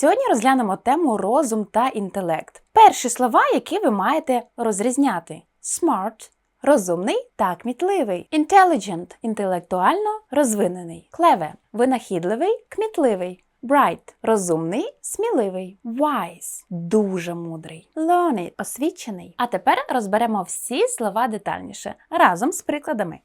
Сьогодні розглянемо тему розум та інтелект. Перші слова, які ви маєте розрізняти: smart – розумний та кмітливий, intelligent – інтелектуально розвинений, clever – винахідливий, кмітливий. Bright – розумний, сміливий, wise – дуже мудрий, learned – освічений. А тепер розберемо всі слова детальніше разом з прикладами.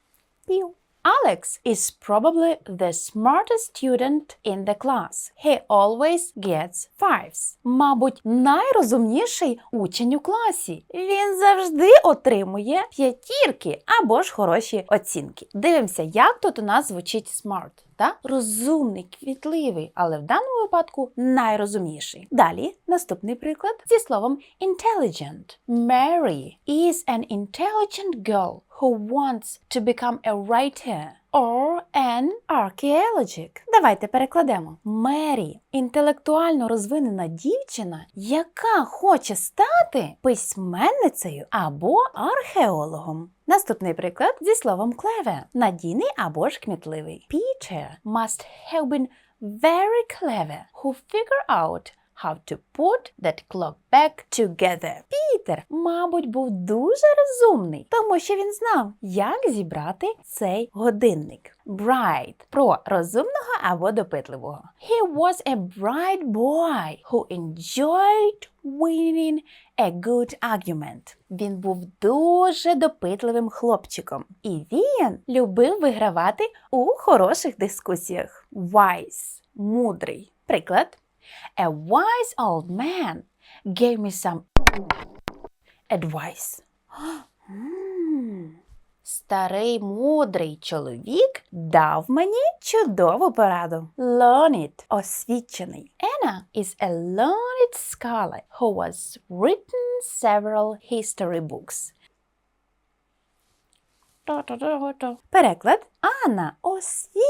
Пів. Alex is probably the smartest student in the class. He always gets fives. Мабуть, найрозумніший учень у класі. Він завжди отримує п'ятірки або ж хороші оцінки. Дивимося, як тут у нас звучить smart. Та розумний, квітливий, але в даному випадку найрозумніший. Далі наступний приклад зі словом intelligent. Mary is an intelligent girl who wants to become a writer or an archaeologist. Давайте перекладемо. Мері інтелектуально розвинена дівчина, яка хоче стати письменницею або археологом. Наступний приклад зі словом clever – надійний або ж кмітливий. Peter must have been very clever who figure out how to put that clock back together. Пітер, мабуть, був дуже розумний, тому що він знав, як зібрати цей годинник. Bright – про розумного або допитливого. He was a bright boy who enjoyed winning a good argument. Він був дуже допитливим хлопчиком, і він любив вигравати у хороших дискусіях. Wise – мудрий. Приклад. A wise old man gave me some advice. Старий мудрий чоловік дав мені чудову пораду. Learned – освічений. Anna is a learned scholar who has written several history books. Переклад Анна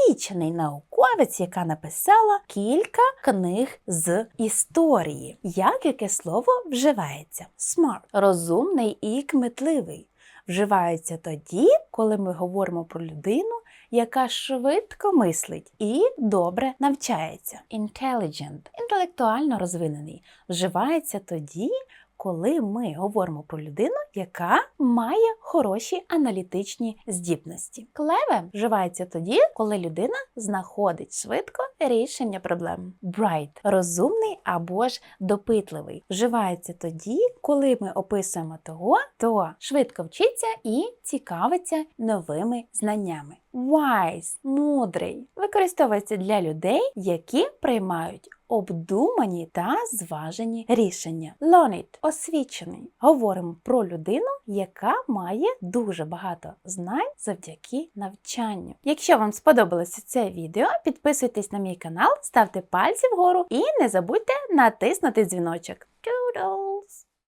освічений науковець, яка написала кілька книг з історії. Як яке слово вживається? Smart – розумний і кмітливий. Вживається тоді, коли ми говоримо про людину, яка швидко мислить і добре навчається. Intelligent – інтелектуально розвинений. Вживається тоді, коли ми говоримо про людину, яка має хороші аналітичні здібності. Клеве вживається тоді, коли людина знаходить швидко рішення проблем. Bright – розумний або ж допитливий. Вживається тоді, коли ми описуємо того, хто швидко вчиться і цікавиться новими знаннями. Wise – мудрий використовується для людей, які приймають обдумані та зважені рішення. Learned – освічений. Говоримо про людину, яка має дуже багато знань завдяки навчанню. Якщо вам сподобалося це відео, підписуйтесь на мій канал, ставте пальці вгору і не забудьте натиснути дзвіночок. Toodles!